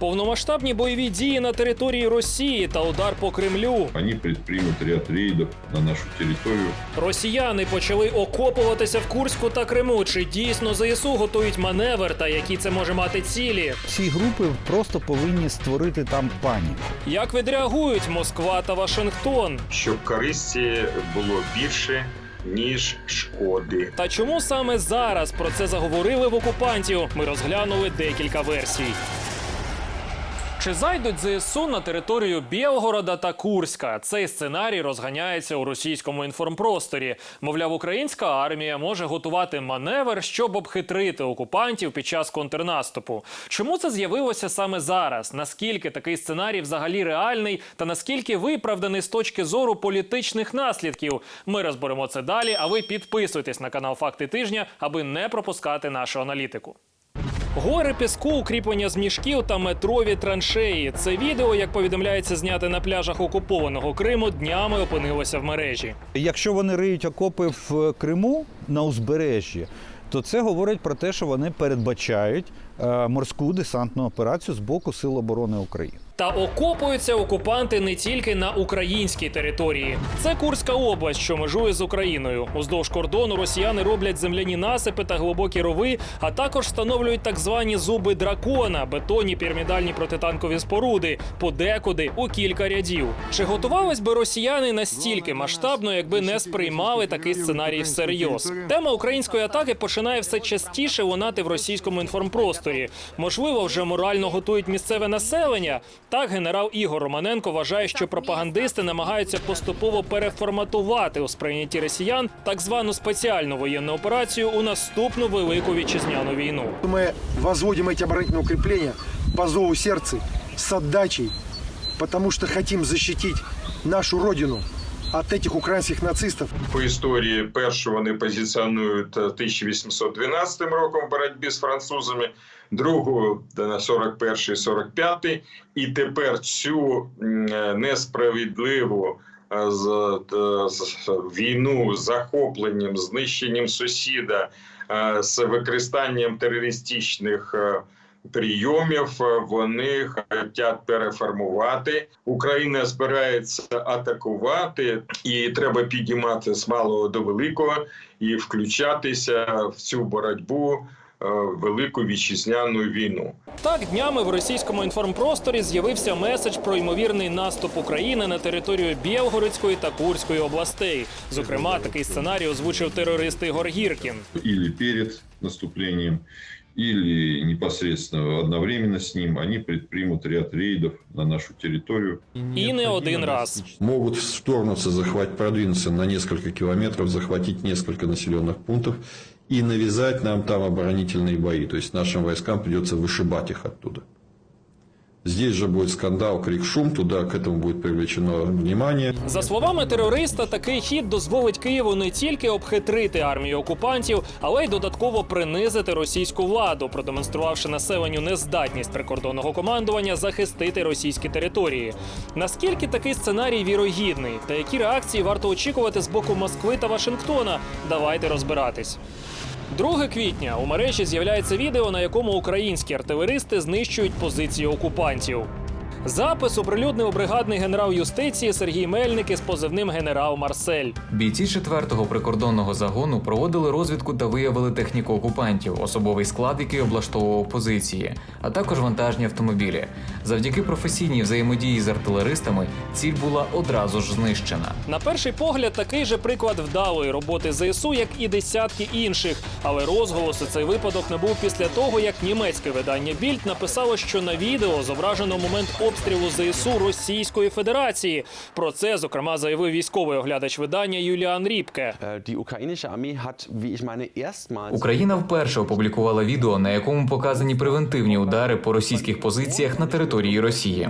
Повномасштабні бойові дії на території Росії та удар по Кремлю. Они предпримут ряд рейдов на нашу территорию. Росіяни почали окопуватися в Курську та Криму. Чи дійсно ЗСУ готують маневр та які це може мати цілі? Ці групи просто повинні створити там паніку. Як відреагують Москва та Вашингтон? щоб користі було більше ніж шкоди. Та чому саме зараз про це заговорили в окупантів? Ми розглянули декілька версій. Чи зайдуть ЗСУ на територію Білгорода та Курська? Цей сценарій розганяється у російському інформпросторі. Мовляв, українська армія може готувати маневр, щоб обхитрити окупантів під час контрнаступу. Чому це з'явилося саме зараз? Наскільки такий сценарій взагалі реальний, та наскільки виправданий з точки зору політичних наслідків? Ми розберемо це далі. А ви підписуйтесь на канал Факти тижня, аби не пропускати нашу аналітику. Гори піску, укріплення з мішків та метрові траншеї. Це відео, як повідомляється, зняте на пляжах окупованого Криму, днями опинилося в мережі. Якщо вони риють окопи в Криму на узбережжі, то це говорить про те, що вони передбачають е, морську десантну операцію з боку Сил оборони України. Та окопуються окупанти не тільки на українській території. Це Курська область, що межує з Україною. Уздовж кордону росіяни роблять земляні насипи та глибокі рови, а також встановлюють так звані зуби дракона, бетонні пірамідальні протитанкові споруди, подекуди у кілька рядів. Чи готувались би росіяни настільки масштабно, якби не сприймали такий сценарій всерйоз? Тема української атаки починає все частіше лунати в російському інформпросторі. Можливо, вже морально готують місцеве населення. Так, генерал Ігор Романенко вважає, що пропагандисти намагаються поступово переформатувати у сприйнятті росіян так звану спеціальну воєнну операцію у наступну велику вітчизняну війну. Мы возводим эти оборонительные укрепления по зову сердца с отдачей, потому что хотим защитить нашу родину от этих украинских нацистов. По історії першу вони позиціонують е, 1812 роком в боротьбі з французами, другу на 41-45, і тепер цю несправедливу е, е, війну з захопленням, знищенням сусіда, е, з використанням терористичних. Прийомів вони хочуть переформувати. Україна збирається атакувати, і треба підіймати з малого до великого і включатися в цю боротьбу велику вітчизняну війну. Так, днями в російському інформпросторі з'явився меседж про ймовірний наступ України на територію Білгородської та Курської областей. Зокрема, такий сценарій озвучив терорист Ігор Гіркін. Или перед наступлением, или непосредственно одновременно с ним они предпримут ряд рейдов на нашу территорию. І не один раз. могут вторгнуться, захватить, продвинуться на несколько километров, захватить несколько населенных пунктов и навязать нам там оборонительные бои. То есть нашим войскам придется вышибать их оттуда. Здесь же будет скандал, крик, шум, туда к этому будет привлечено внимание. За словами терориста, такий хід дозволить Києву не тільки обхитрити армію окупантів, але й додатково принизити російську владу, продемонструвавши населенню нездатність прикордонного командування захистити російські території. Наскільки такий сценарій вірогідний, та які реакції варто очікувати з боку Москви та Вашингтона? Давайте розбиратись. 2 квітня у мережі з'являється відео, на якому українські артилеристи знищують позиції окупантів. Запис оприлюднив бригадний генерал юстиції Сергій Мельник із позивним генерал Марсель. Бійці 4-го прикордонного загону проводили розвідку та виявили техніку окупантів, особовий склад, який облаштовував позиції, а також вантажні автомобілі. Завдяки професійній взаємодії з артилеристами ціль була одразу ж знищена. На перший погляд, такий же приклад вдалої роботи ЗСУ, як і десятки інших. Але розголосу цей випадок не був після того, як німецьке видання Більд написало, що на відео зображено момент обстрілу ЗСУ Російської Федерації. Про це зокрема заявив військовий оглядач видання Юліан meine, erstmals Україна вперше опублікувала відео, на якому показані превентивні удари по російських позиціях на території Росії.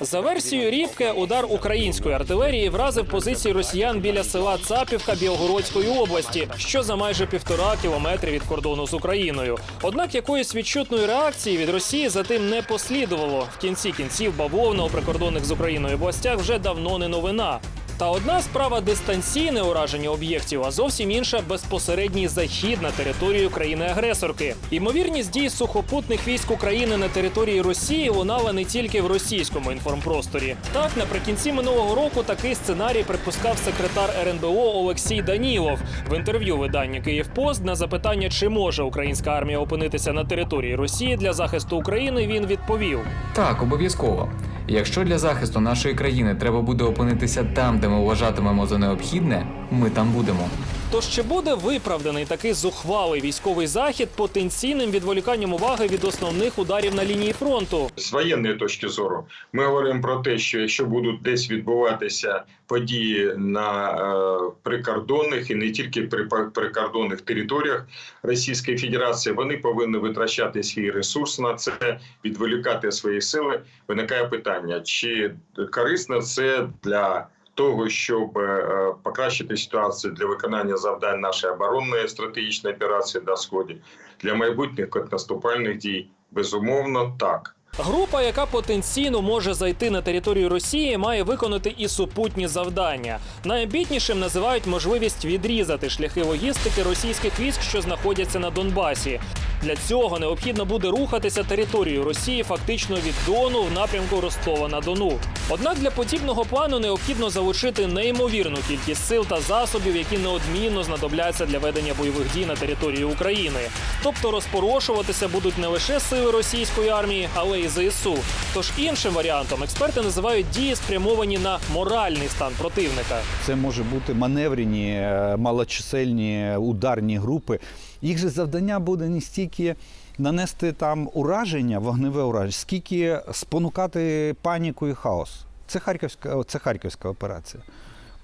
За версією Ріпке, удар української артилерії вразив позиції росіян біля села Цапівка Білгородської області, що за майже півтора кілометри від кордону з Україною. Однак якоїсь відчутної реакції від Росії за тим не послідувало. В кінці кінців бавовна у прикордонних з Україною областях вже давно не новина. Та одна справа дистанційне ураження об'єктів, а зовсім інша безпосередній захід на територію країни-агресорки. Імовірність дій сухопутних військ України на території Росії лунала не тільки в російському інформпросторі. Так, наприкінці минулого року такий сценарій припускав секретар РНБО Олексій Данілов в інтерв'ю виданню «Київпост» на запитання, чи може українська армія опинитися на території Росії для захисту України. Він відповів: Так, обов'язково. Якщо для захисту нашої країни треба буде опинитися там, де ми вважатимемо за необхідне, ми там будемо. Тож чи буде виправданий такий зухвалий військовий захід потенційним відволіканням уваги від основних ударів на лінії фронту? З воєнної точки зору ми говоримо про те, що якщо будуть десь відбуватися події на е, прикордонних і не тільки при прикордонних територіях Російської Федерації, вони повинні витрачати свій ресурс на це, відволікати свої сили. Виникає питання, чи корисно це для того, щоб е, покращити ситуацію для виконання завдань нашої оборонної стратегічної операції на сході для майбутніх контрнаступальних дій, безумовно, так. Група, яка потенційно може зайти на територію Росії, має виконати і супутні завдання. Найамбітнішим називають можливість відрізати шляхи логістики російських військ, що знаходяться на Донбасі. Для цього необхідно буде рухатися територією Росії фактично від Дону в напрямку Ростова на Дону. Однак для подібного плану необхідно залучити неймовірну кількість сил та засобів, які неодмінно знадобляться для ведення бойових дій на території України. Тобто розпорошуватися будуть не лише сили російської армії, але й ЗСУ. Тож іншим варіантом експерти називають дії, спрямовані на моральний стан противника. Це може бути маневрені, е, малочисельні ударні групи. Їх же завдання буде не стільки нанести там ураження, вогневе ураження, скільки спонукати паніку і хаос. Це харківська, це харківська операція.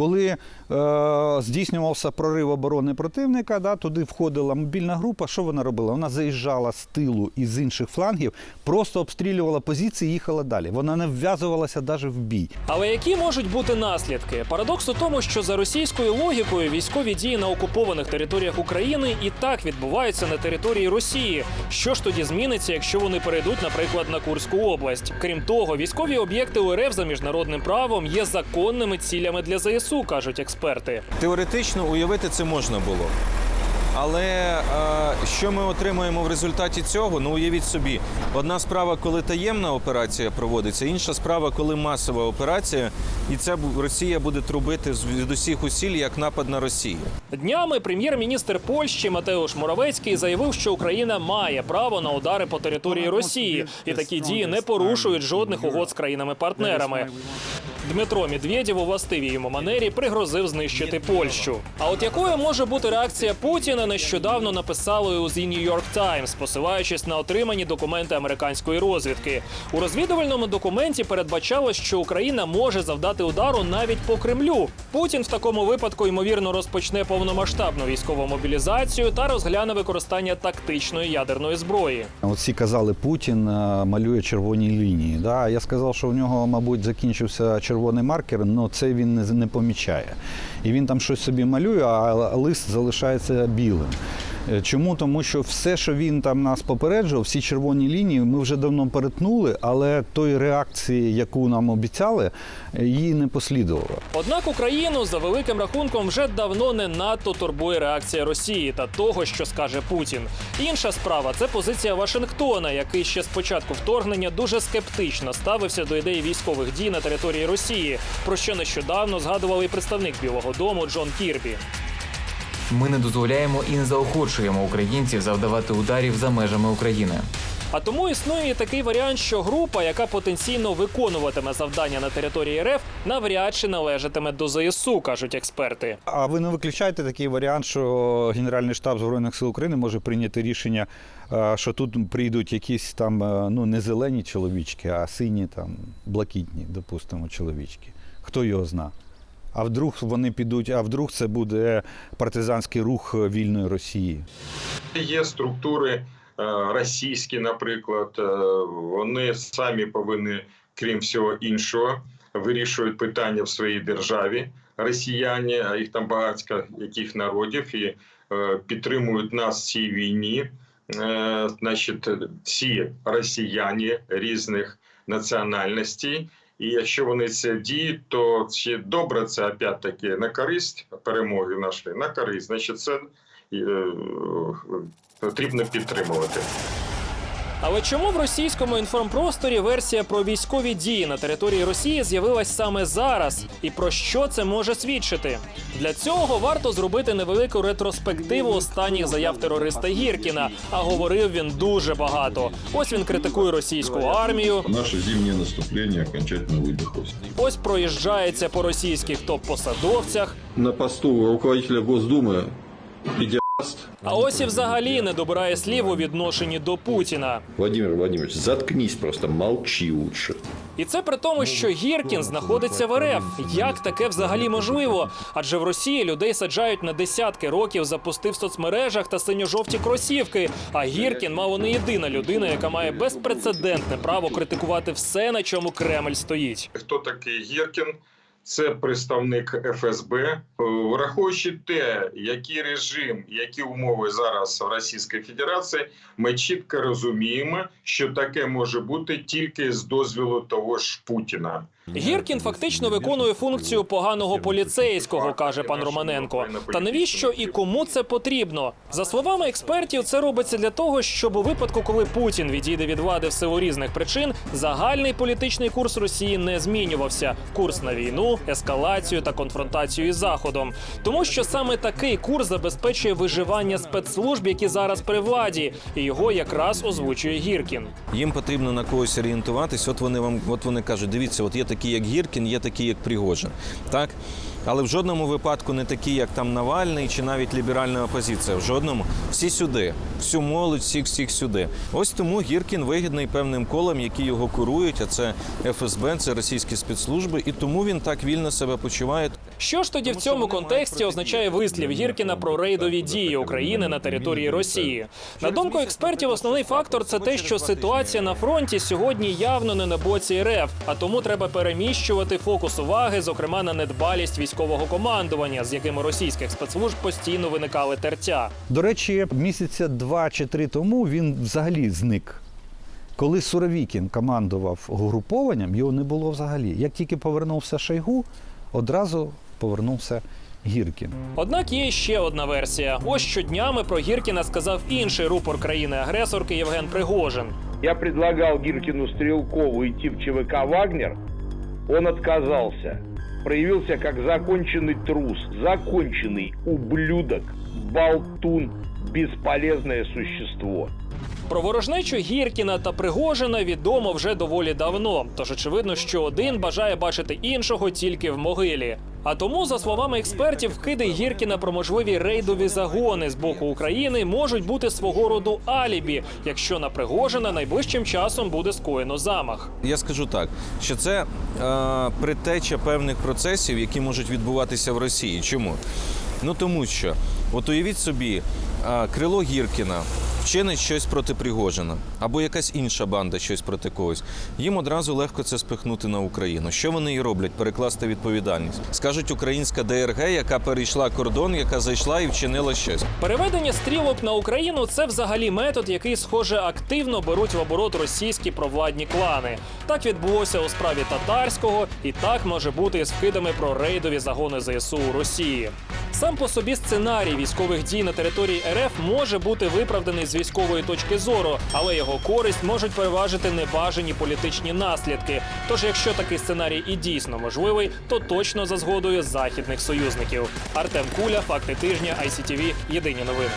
Коли е, здійснювався прорив оборони противника, да, туди входила мобільна група. Що вона робила? Вона заїжджала з тилу і з інших флангів, просто обстрілювала позиції і їхала далі. Вона не вв'язувалася навіть в бій. Але які можуть бути наслідки? Парадокс у тому, що за російською логікою військові дії на окупованих територіях України і так відбуваються на території Росії. Що ж тоді зміниться, якщо вони перейдуть, наприклад, на Курську область? Крім того, військові об'єкти УРФ за міжнародним правом є законними цілями для ЗСУ, кажуть експерти. Теоретично уявити це можна було. Але е, що ми отримуємо в результаті цього? Ну уявіть собі, одна справа, коли таємна операція проводиться, інша справа, коли масова операція, і це Росія буде трубити від усіх усіль як напад на Росію. Днями прем'єр-міністр Польщі Матеуш Моравецький заявив, що Україна має право на удари по території Росії, і такі дії не порушують жодних угод з країнами-партнерами. Дмитро Медведєв у властивій йому манері пригрозив знищити Польщу. А от якою може бути реакція Путіна, нещодавно написали у The New York Times, посилаючись на отримані документи американської розвідки. У розвідувальному документі передбачалось, що Україна може завдати удару навіть по Кремлю. Путін в такому випадку ймовірно розпочне повномасштабну військову мобілізацію та розгляне використання тактичної ядерної зброї. От всі казали, Путін е, малює червоні лінії. Да? Я сказав, що у нього, мабуть, закінчився червоний маркер, але це він не помічає. І він там щось собі малює, а лист залишається білим. Е, Чому? Тому що все, що він там нас попереджував, всі червоні лінії, ми вже давно перетнули, але тої реакції, яку нам обіцяли, її не послідувало. Однак Україну за великим рахунком вже давно не надто турбує реакція Росії та того, що скаже Путін. Інша справа це позиція Вашингтона, який ще з початку вторгнення дуже скептично ставився до ідеї військових дій на території Росії, про що нещодавно згадував і представник Білого Дому Джон Кірбі. Ми не дозволяємо і не заохочуємо українців завдавати ударів за межами України. А тому існує такий варіант, що група, яка потенційно виконуватиме завдання на території РФ, навряд чи належатиме до ЗСУ, кажуть експерти. А ви не виключаєте такий варіант, що Генеральний штаб Збройних сил України може прийняти рішення, що тут прийдуть якісь там е, ну не зелені чоловічки, а сині там блакитні, допустимо, чоловічки. Хто його зна? А вдруг вони підуть, а вдруг це буде партизанський рух вільної Росії? Є структури е, російські, наприклад, е, вони самі повинні, крім всього іншого, вирішують питання в своїй державі. Росіяни, а їх там багатько яких народів, і е, підтримують нас в цій війні. Значить, всі росіяни різних національностей. І якщо вони це діють, то чи добре це опять-таки на користь перемоги нашої, на користь, значить це е, потрібно підтримувати. Але чому в російському інформпросторі версія про військові дії на території Росії з'явилась саме зараз? І про що це може свідчити? Для цього варто зробити невелику ретроспективу останніх заяв терориста Гіркіна. А говорив він дуже багато. Ось він критикує російську армію. Наше зимнее наступление окончательно выдохлось. Ось проїжджається по російських топ-посадовцях. На посту руководителя Госдумы идиот. А ось і взагалі не добирає слів у відношенні до Путіна. Владимир Владимирович, заткнись просто, молчи лучше. І це при тому, що Гіркін знаходиться в РФ. Як таке взагалі можливо? Адже в Росії людей саджають на десятки років, запустив в соцмережах та синьо-жовті кросівки. А Гіркін мало не єдина людина, яка має безпрецедентне право критикувати все, на чому Кремль стоїть. Хто такий Гіркін? Це представник ФСБ, Е, враховуючи те, який режим, які умови зараз в Російській Федерації, ми чітко розуміємо, що таке може бути тільки з дозволу того ж Путіна. Гіркін фактично виконує функцію поганого поліцейського, каже пан Романенко. Та навіщо і кому це потрібно? За словами експертів, це робиться для того, щоб у випадку, коли Путін відійде від влади в силу різних причин, загальний політичний курс Росії не змінювався. Курс на війну, ескалацію та конфронтацію із Заходом. Тому що саме такий курс забезпечує виживання спецслужб, які зараз при владі, і його якраз озвучує Гіркін. Їм потрібно на когось орієнтуватись. От вони вам, от вони кажуть, дивіться, от є такі, як Гіркін, є такі, як Пригожин. Так? Але в жодному випадку не такі, як там Навальний чи навіть ліберальна опозиція. В жодному всі сюди, всю молодь, всіх всіх сюди. Ось тому Гіркін вигідний певним колам, які його курують. А це ФСБ, це російські спецслужби, і тому він так вільно себе почуває. Що ж тоді в цьому контексті означає вислів Гіркіна про рейдові дії України на території Росії? На думку експертів, основний фактор це те, що ситуація на фронті сьогодні явно не на боці РФ, а тому треба переміщувати фокус уваги, зокрема на недбалість військового командування, з яким у російських спецслужб постійно виникали тертя. До речі, місяця два чи три тому він взагалі зник. Коли Суровікін командував угрупованням, його не було взагалі. Як тільки повернувся Шойгу, одразу повернувся Гіркін. Однак є ще одна версія. Ось що днями про Гіркіна сказав інший рупор країни-агресорки Євген Пригожин. Я предлагал Гиркину Стрелкову идти в ЧВК «Вагнер». Он отказался. Проявился как законченный трус, законченный ублюдок, болтун, бесполезное существо. Про ворожнечу Гіркіна та Пригожина відомо вже доволі давно. Тож очевидно, що один бажає бачити іншого тільки в могилі. А тому, за словами експертів, вкиди Гіркіна про можливі рейдові загони з боку України можуть бути свого роду алібі, якщо на Пригожина найближчим часом буде скоєно замах. Я скажу так, що це е, притеча певних процесів, які можуть відбуватися в Росії. Чому? Ну тому що, от уявіть собі, е, крило Гіркіна вчинить щось проти Пригожина, або якась інша банда щось проти когось. Їм одразу легко це спихнути на Україну. Що вони і роблять? Перекласти відповідальність. Скажуть українська ДРГ, яка перейшла кордон, яка зайшла і вчинила щось. Переведення стрілок на Україну це взагалі метод, який, схоже, активно беруть в оборот російські провладні клани. Так відбулося у справі татарського, і так може бути і з вкидами про рейдові загони ЗСУ у Росії. Сам по собі сценарій військових дій на території РФ може бути виправданий з військової точки зору, але його користь можуть переважити небажані політичні наслідки. Тож, якщо такий сценарій і дійсно можливий, то точно за згодою західних союзників. Артем Куля, факти тижня, ICTV, Єдині новини.